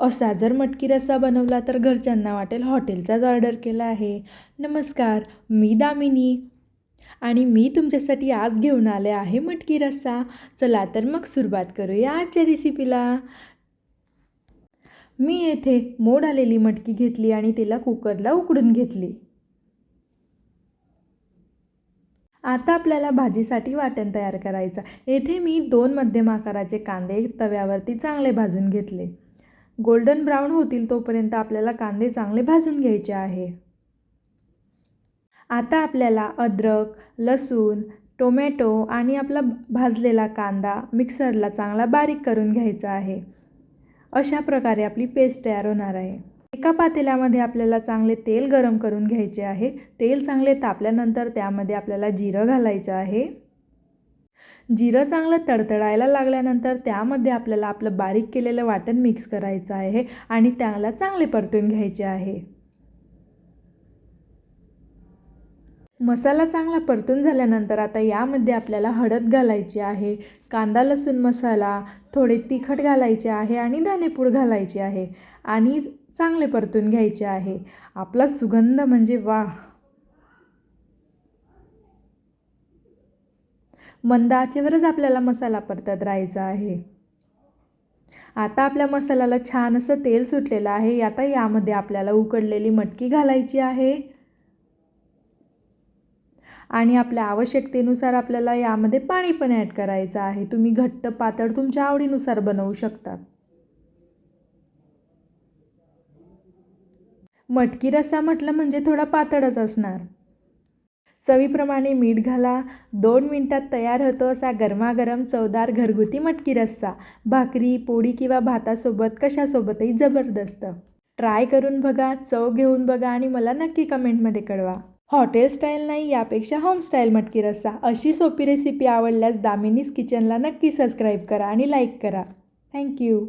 असा जर मटकी रस्सा बनवला तर घरच्यांना वाटेल हॉटेलचाच ऑर्डर केला आहे. नमस्कार मी दामिनी आणि मी तुमच्यासाठी आज घेऊन आले आहे मटकी रस्सा. चला तर मग सुरुवात करूया आजच्या रेसिपीला मी येथे मोड आलेली मटकी घेतली आणि तिला कुकरला उकडून घेतली. आता आपल्याला भाजीसाठी वाटण तयार करायचं. येथे मी दोन मध्यम आकाराचे कांदे तव्यावरती चांगले भाजून घेतले. गोल्डन ब्राऊन होतील तोपर्यंत आपल्याला कांदे चांगले भाजून घ्यायचे आहे. आता आपल्याला अद्रक लसूण टोमॅटो आणि आपला भाजलेला कांदा मिक्सरला चांगला बारीक करून घ्यायचा आहे. अशा प्रकारे आपली पेस्ट तयार होणार आहे. एका पातेल्यामध्ये आपल्याला चांगले तेल गरम करून घ्यायचे आहे. तेल चांगले तापल्यानंतर त्यामध्ये आपल्याला जिरं घालायचं आहे. जिरं चांगलं तडतडायला लागल्यानंतर त्यामध्ये आपल्याला आपलं बारीक केलेलं वाटण मिक्स करायचं आहे आणि त्याला चांगले परतून घ्यायचे आहे. मसाला चांगला परतून झाल्यानंतर आता यामध्ये आपल्याला हळद घालायची आहे कांदा लसूण मसाला थोडे तिखट घालायचे आहे आणि धनेपूड घालायचे आहे आणि चांगले परतून घ्यायचे आहे. आपला सुगंध म्हणजे वा मंद आचेवरच आपल्याला मसाला परतत राहायचा आहे. आता आपल्या मसाल्याला छान असं तेल सुटलेलं आहे. आता यामध्ये आपल्याला उकडलेली मटकी घालायची आहे. आणि आपल्या आवश्यकतेनुसार आपल्याला यामध्ये पाणी पण ॲड करायचं आहे. तुम्ही घट्ट पातळ तुमच्या आवडीनुसार बनवू शकता मटकी रस्सा म्हटलं म्हणजे थोडा पातळच असणार. चवीप्रमाणे मीठ घाला. दोन मिनटात तयार होतो असा गरमागरम चवदार घरगुती मटकी रस्सा. भाकरी पोळी किंवा भातासोबत कशासोबतही जबरदस्त. ट्राय करून बघा चव घेऊन बघा आणि मला नक्की कमेंटमध्ये कळवा. हॉटेल स्टाईल नाही यापेक्षा होमस्टाईल मटकी रस्सा. अशी सोपी रेसिपी आवडल्यास दामिनीज किचनला नक्की सबस्क्राईब करा आणि लाईक करा. थँक्यू